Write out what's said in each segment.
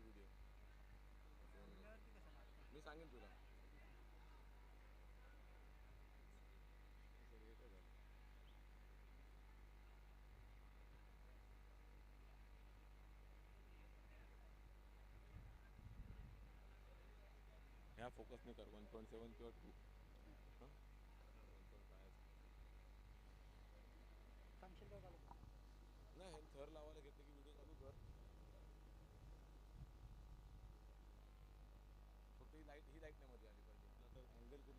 Video मी सांगेन तुला. ह्या फोकस नाही कर वन पॉईंट सेवन किंवा टू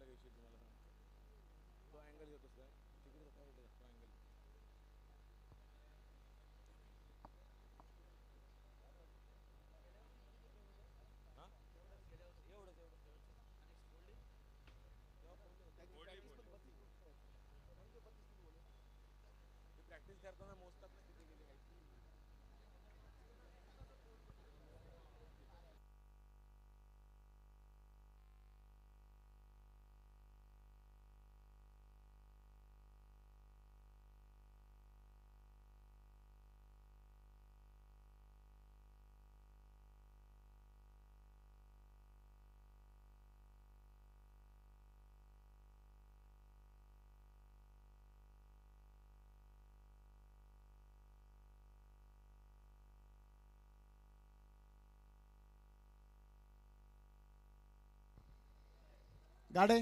तर तुम्हाला तो अँगल घेतोस काय? तिकडे गाडे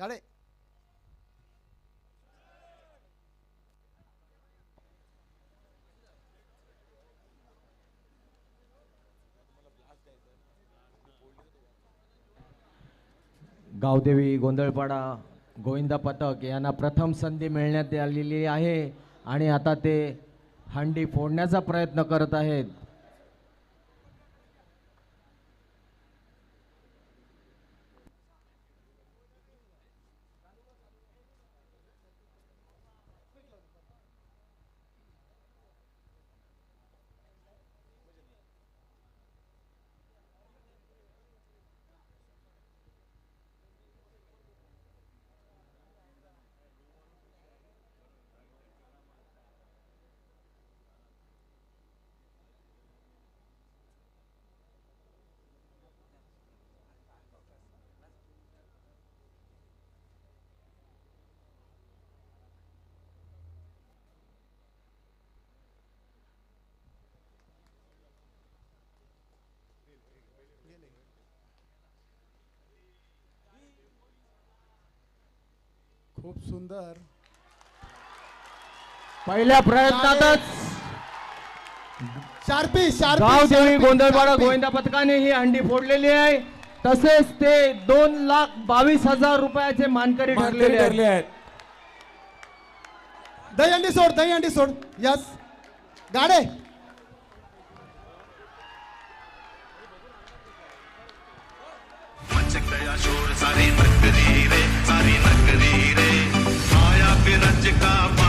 गाडे गावदेवी गोंधळपाडा गोविंदा पथक यांना प्रथम संधी मिळण्यात आलेली आहे आणि आता ते हंडी फोडण्याचा प्रयत्न करत आहेत. खूप सुंदर. पहिल्या प्रयत्नातच शार्पी शार्पी गोंधळपाडा शार्पी. गोविंदा पथकाने ही हंडी फोडलेली आहे. तसेच ते दोन लाख बावीस हजार रुपयाचे मानकरी ठरलेले आहेत. आहेत. दहीहंडी सोड दहीहंडी सोड. यस. गाडे. सारी नगरी रे सारी नगरी रे. बिरज का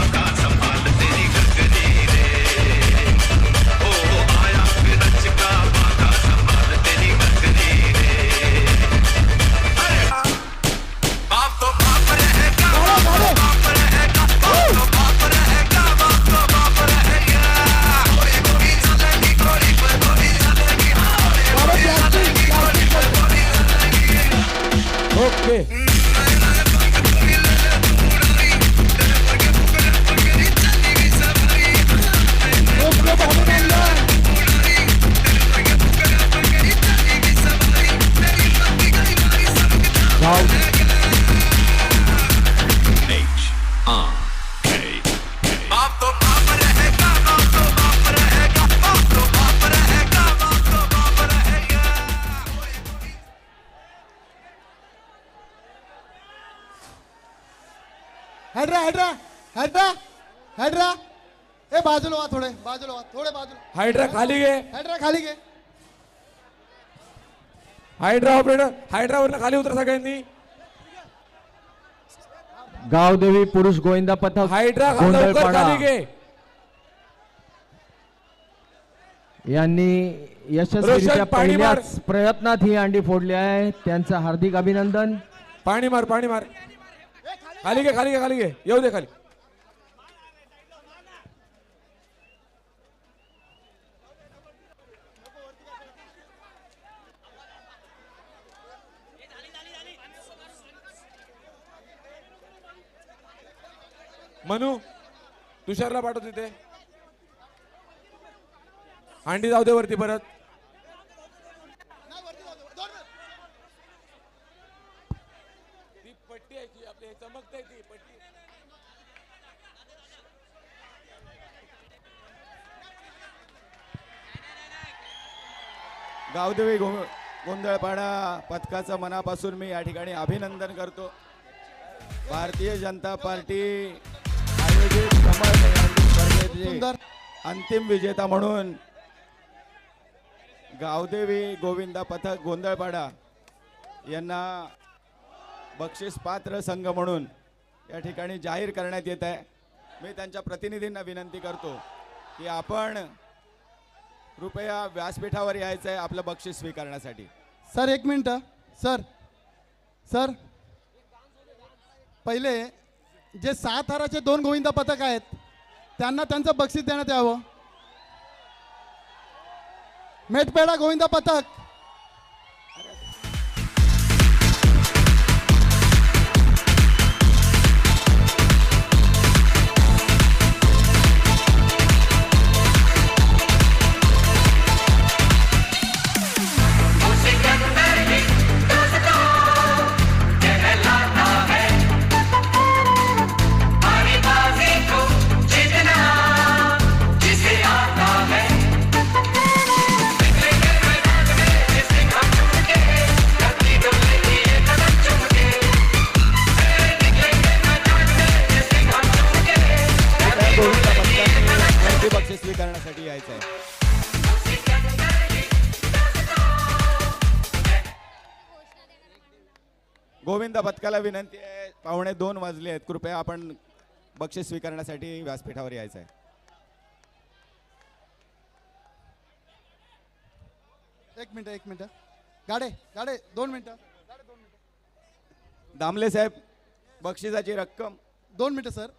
हेड्रा हेड्रा हेड्रा ए बाजूला वा थोडे बाजूला वा थोडे बाजूला. हायड्रा खाली घे. हेड्रा खाली घे. हायड्रा ऑपरेटर हायड्रावरनं खाली उतरा सगळ्यांनी. गावदेवी पुरुष गोविंदा पथक हायड्रा खा- लवकर गोंधळपाडा खाली घे. यांनी यशस्वीरित्या रोशन, पाणी मार. पहिल्याच प्रयत्नात ही अंडी फोडली आहे. त्यांचं हार्दिक अभिनंदन. पाणी मार पाणी मार. खाली घे खाली घे खाली घे. येऊ दे खाली. मनू तुषारला पाठव तिथे. हांडी जाऊ दे वरती परत. गो गोंधळपाडा पथकाचं मनापासून मी या ठिकाणी अभिनंदन करतो. भारतीय जनता पार्टी आयोजित स्पर्धेचे अंतिम विजेता म्हणून गावदेवी गोविंदा पथक गोंधळपाडा यांना बक्षीस पात्र संघ म्हणून या ठिकाणी जाहीर करण्यात येत आहे. मी त्यांच्या प्रतिनिधींना विनंती करतो की आपण कृपया व्यासपीठावर यायचं आहे आपलं बक्षीस स्वीकारण्यासाठी. सर एक मिनिट सर सर. पहिले जे सात हाराचे दोन गोविंदा पथक आहेत त्यांना त्यांचं बक्षीस देण्यात यावं. मेटपेडा गोविंदा पथक. गोविंदा पथकाला विनंती आहे. पावणे दोन वाजले आहेत. कृपया आपण बक्षीस स्वीकारण्यासाठी व्यासपीठावर यायचं आहे एक मिनिट एक मिनिट. गाडे गाडे दोन मिनिटं. दामले साहेब बक्षिसाची रक्कम. दोन मिनिटं सर.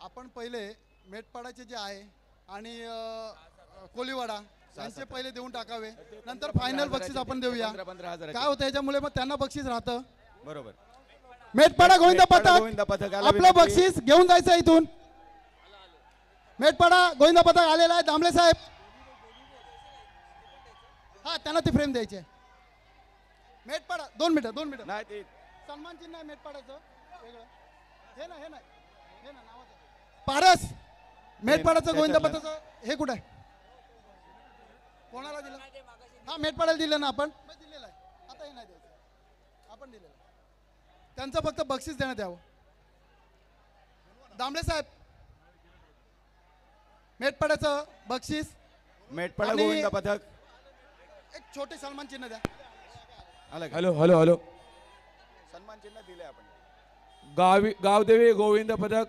आपण पहिले मेटपाडाचे जे आहे आणि अं, कोलीवाडा यांचे पहिले देऊन टाकावे. नंतर फायनल बक्षीस आपण देऊया. पंधरा पंधरा हजार काय होतं याच्यामुळे मग त्यांना बक्षीस राहतं. बरोबर. मेटपाडा गोविंदा गोविंदा पथक पथकाला आपलं विनंती. बक्षीस घेऊन जायचं आहे इथून. मेटपाडा गोविंदा पथक आलेला आहे दामले साहेब. हा त्यांना ती फ्रेम द्यायची. आहे मेटपाडा दोन मिनिटं दोन मिनिटं. नाही ते सन्मान चिन्ह आहे मेटपाड्याचं. वेगळं. हे ना हे ना हे ना नावाचं. पारस. मेटपाड्याचं गोविंदा पथकाचं हे कुठं आहे? कोणाला दिलं? हा मेटपाड्याला दिलं ना आपण. दिलेलं आहे. आता हे नाही द्यायचं. आपण दिलेलं आहे. त्यांचं फक्त बक्षीस देण्यात यावं. दामले साहेब मेटपाड्याचं बक्षीस मेटपाडा आणि- गोविंदा पथक. एक छोटे सन्मान चिन्ह द्या. आलं का? Hello hello hello. सन्मान चिन्ह दिले आपण. गावी गावदेवी गोविंद पथक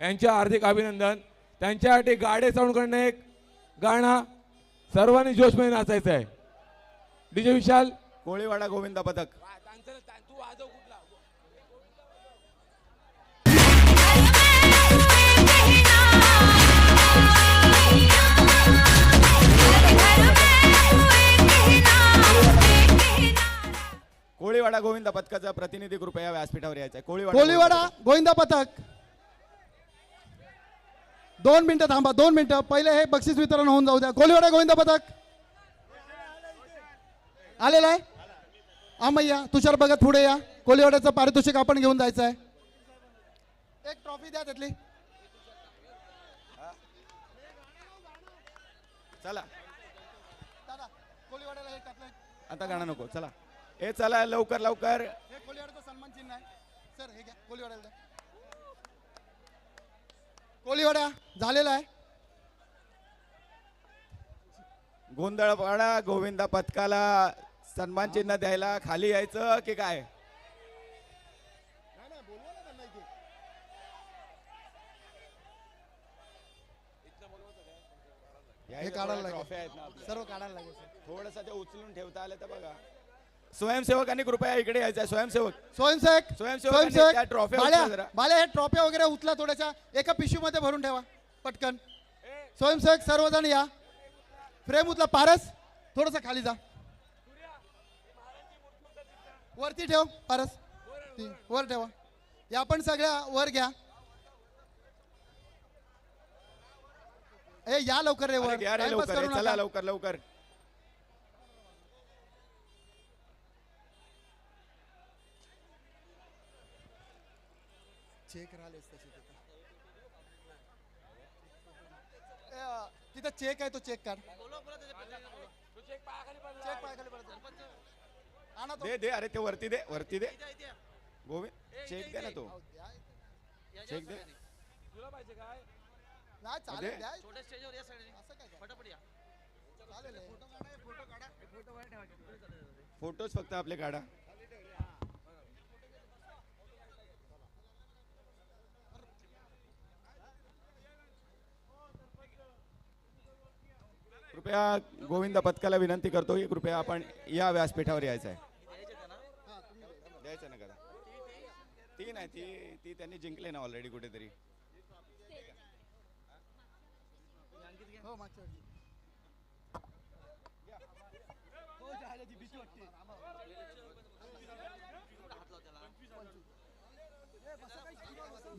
यांचे हार्दिक अभिनंदन. त्यांच्यासाठी गाडे साऊंड करणं एक गाणं सर्वांनी जोशमध्ये नाचायचं आहे. डीजे विशाल कोळीवाडा गोविंदा पथक तू वाजव कुठला कोळीवाडा गोविंदा पथकाचा प्रतिनिधी कृपया व्यासपीठावर यायचा आहे. कोळीवाडा कोलीवाडा गोविंदा पथक दोन मिनिटं थांबा दोन मिनिटं. पहिले हे बक्षीस वितरण होऊन जाऊ द्या. कोलीवाडा गोविंदा पथक आलेला आहे? आमय्या तुषार बघत पुढे या. कोलीवाड्याचं पारितोषिक आपण घेऊन जायचं आहे. एक ट्रॉफी द्या त्यातली. चला. आता गाणं नको चला. हे चला लवकर लवकर. हे कोलीवाड्याचं सन्मान चिन्ह आहे. सर हे घ्या कोलीवाड्याला द्या. कोलीवाड्या झालेला आहे. गोंधळपाडा गोविंदा पथकाला सन्मान चिन्ह द्यायला खाली यायचं की काय? हे काढायला लागेल. सर्व लागेल थोडंसं ते उचलून ठेवता आलं तर बघा. स्वयंसेवकांनी कृपया इकडे यायचं आहे स्वयंसेवक. स्वयंसेवक स्वयंसेवकांनी त्या ट्रॉफ्या बाल्या हे ट्रॉफ्या वगैरे उचला थोड्याशा. एका पिशवीमध्ये भरून ठेवा पटकन. स्वयंसेवक सर्वजण या. फ्रेम उचला पारस. थोडस खाली जा. वरती ठेव पारस ती वर ठेवा. या पण सगळ्या वर घ्या. ए या लवकर रे वर. घ्या रे लवकर करू चला नका. लवकर लवकर. चेक राहिलेच तसे तिथे. ए, अ, तिथं चेक आहे तो चेक काढ. चेक पायाखाली. पडतो. आणा तो. दे दे अरे ते वरती दे वरती दे. गोविंद चेक दे ना तो. अहो, द्या. चेक दे. नाही चालेल दे. द्या. असं काय काय? चालेल हे. फोटोज फक्त आपले काढा. कृपया गोविंद पथकाला विनंती करतो की कृपया आपण या व्यासपीठावर यायचं आहे द्यायचं ना करा ती नाही ती ती त्यांनी जिंकले ना ऑलरेडी कुठेतरी. हो मागच्या वर्षी.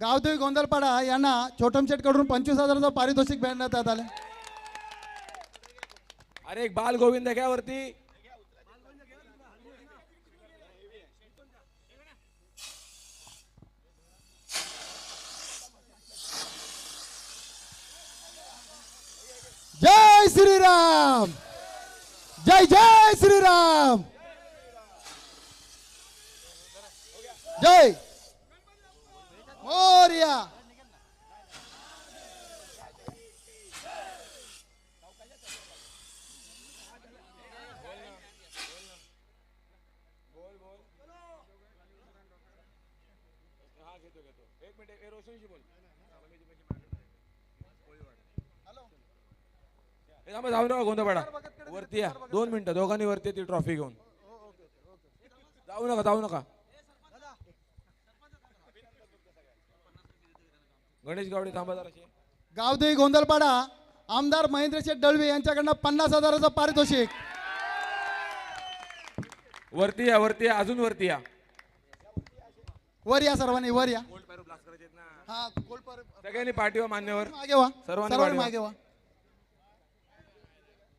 गावदेवी गोंधळपाडा यांना छोटमशेटकडून पंचवीस हजाराचं पारितोषिक मिळण्यात आलं. अरे एक बाल गोविंद घ्या वरती जय श्रीराम। जय जय श्रीराम। जय। मोर्या। ए, बोल. जाऊ नका गोंधळपाडा वरती या. दोन मिनिटं दोघांनी वरती ती ट्रॉफी घेऊन. जाऊ नका जाऊ नका. गणेश गावडे थांबा गावदेवी गोंधळपाडा आमदार महेंद्र शेठ दळवे यांच्याकडनं पन्नास हजाराचं पारितोषिक. वरती या वरती या अजून वरती या. वर या सर्वांनी वर या. हा सगळ्यांनी पाठीवा मान्यवर. मागे वा सर्वांनी सर्वांनी पाठीवा. मागे वा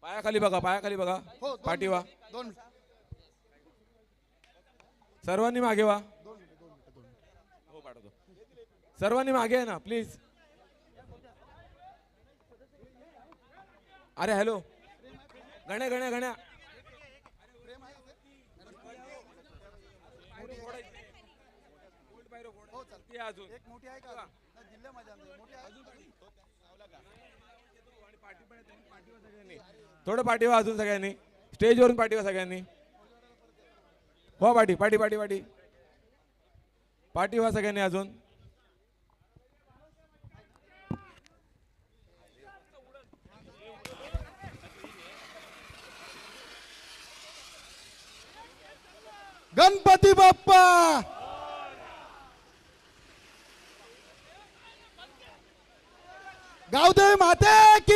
पायाखाली बघा पायाखाली बघा. हो दोन पाठीवा मिनिटं, दोन मिनिटं. सर्वांनी मागे वा. हो पाठवतो. सर्वांनी मागे आहे ना प्लीज अरे हॅलो गण्या गण्या गण्या. ती अजून. एक मोठी आहे का नाही, दिलं माझ्या अंदाजे. मोठी आहे. थोडं पाठीवा अजून सगळ्यांनी. स्टेजवरून पाठीवा सगळ्यांनी. हो पाठी पाठी पाठी पाठी. पाठीवा सगळ्यांनी अजून. गणपती बाप्पा! गावदेवी माते की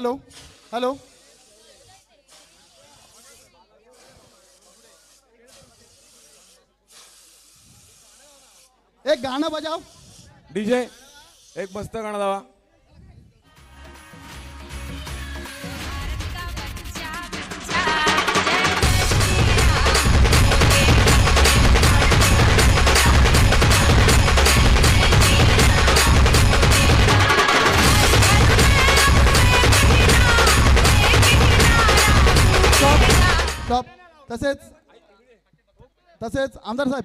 हॅलो हॅलो एक गाणं बजाव. डीजे एक मस्त गाणं लावा. तसेच आमदार साहेब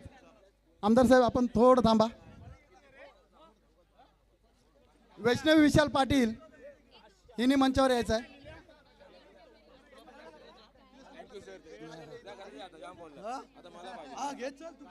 आमदार साहेब आपण थोडं थांबा वैष्णवी विशाल पाटील हिने मंचावर यायचं आहे घेत चल तू.